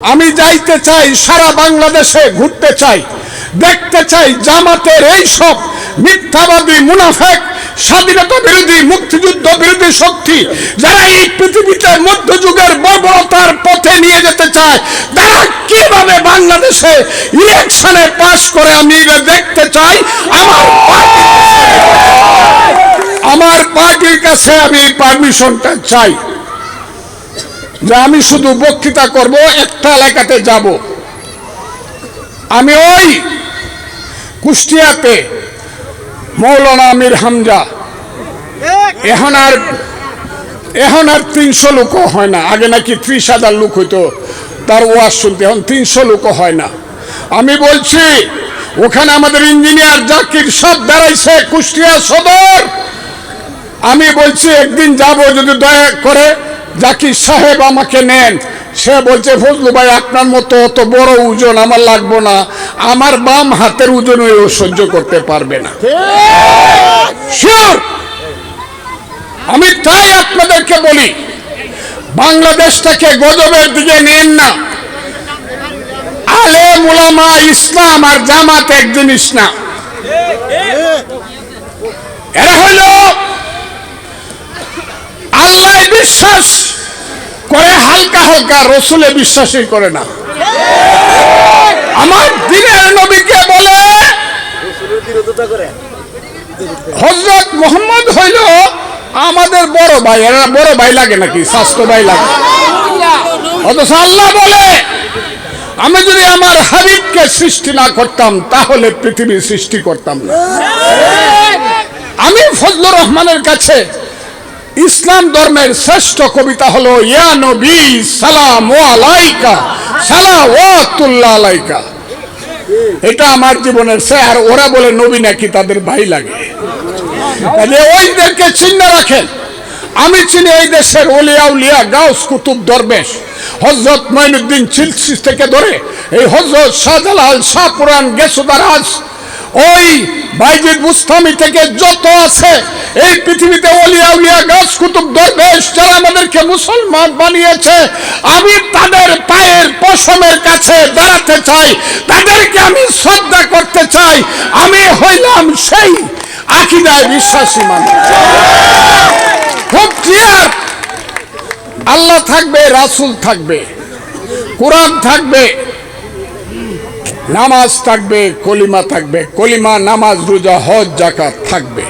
আমি যাইতে চাই, সারা বাংলাদেশে ঘুরতে চাই, দেখতে চাই জামাতের এই সব মিথ্যাবাদী মুনাফেক, স্বাধীনতা বিরোধী, মুক্তিযুদ্ধ বিরোধী শক্তি, যারা এই পৃথিবীতে মধ্যযুগের বর্বরতার পথে নিয়ে যেতে চায়, তারা কীভাবে বাংলাদেশে ইলেকশনে পাশ করে আমি দেখতে চাই? আমার আমার পার্টির কাছে আমি পারমিশনটা চাই। যে আমি শুধু বক্তৃতা করব, একটা এলাকাতে যাব। আমি ওই কুষ্টিয়াতে মৌলানা আমির হামজা। এখন আর এখন আর তিনশো লোকও হয় না। আগে নাকি ত্রিশ হাজার লোক হইতো, তার ওয়াজ শুনতে। এখন তিনশো লোকও হয় না। আমি বলছি, ওখানে আমাদের ইঞ্জিনিয়ার জাকির সব দাঁড়াইছে, কুষ্টিয়া সদর। আমি বলছি, একদিন যাব, যদি দয়া করে জাকির সাহেব আমাকে নেন। সে বলছে, ফজলু ভাই, আপনার মতো অত বড় ওজন আমার লাগবো না। আমার বাম হাতের ওজন ও সহ্য করতে পারবে না। আমি তাই আপনাদেরকে বলি, বাংলাদেশটাকে গজবের দিকে নেন না। আলে মুলামা ইসলাম আর জামাত এক জিনিস না। এরা হইল আল্লাহ বিশ্বাস করে হালকা রসুলে বিশ্বাসই করে না। আমার দিনের নবীকে বলে হজরত মোহাম্মদ হইল আমাদের বড় ভাই। এরা বড় ভাই লাগে নাকি? স্বাস্থ্য ভাই লাগে। অথচ আল্লাহ বলে, আমি যদি আমার হাবিবকে সৃষ্টি না করতাম, তাহলে পৃথিবী সৃষ্টি করতাম না। আমি ফজলুর রহমানের কাছে ইসলাম ধর্মের শ্রেষ্ঠ কবিতা হলো, ইয়া নবী, সালাম ও আলাইকা, সালাওয়াতুল্লাহ আলাইকা। এটা আমার জীবনের সে আর ওরা বলে নবী নাকি তাদের ভাই লাগে। ওইদেরকে চিহ্ন রাখেন। আমি চিনি এই দেশের ওলিয়া উলিয়া গাউস কুতুব দরবেশ। হজরত মঈনুদ্দিন চিলসি থেকে ধরে এই হজরত শাহজালাল শাহপুরান গেসুদারাজ ওই বাইজিদ মুস্তামি থেকে যত আছে, এই পৃথিবীতে ওলিয়া উলিয়া গাছ কুতুব দরবেশ যারা আমাদেরকে মুসলমান বানিয়েছে, আমি তাদের পায়ের পশমের কাছে দাঁড়াতে চাই, তাদেরকে আমি শ্রদ্ধা করতে চাই, আমি হইলাম সেই আকিদায় বিশ্বাসী মানুষ। খুব ক্লিয়ার আল্লাহ থাকবে, রাসুল থাকবে, কোরআন থাকবে নামাজ থাকবে কলিমা থাকবে কলিমা নামাজ রোজা হজ জাকাত থাকবে।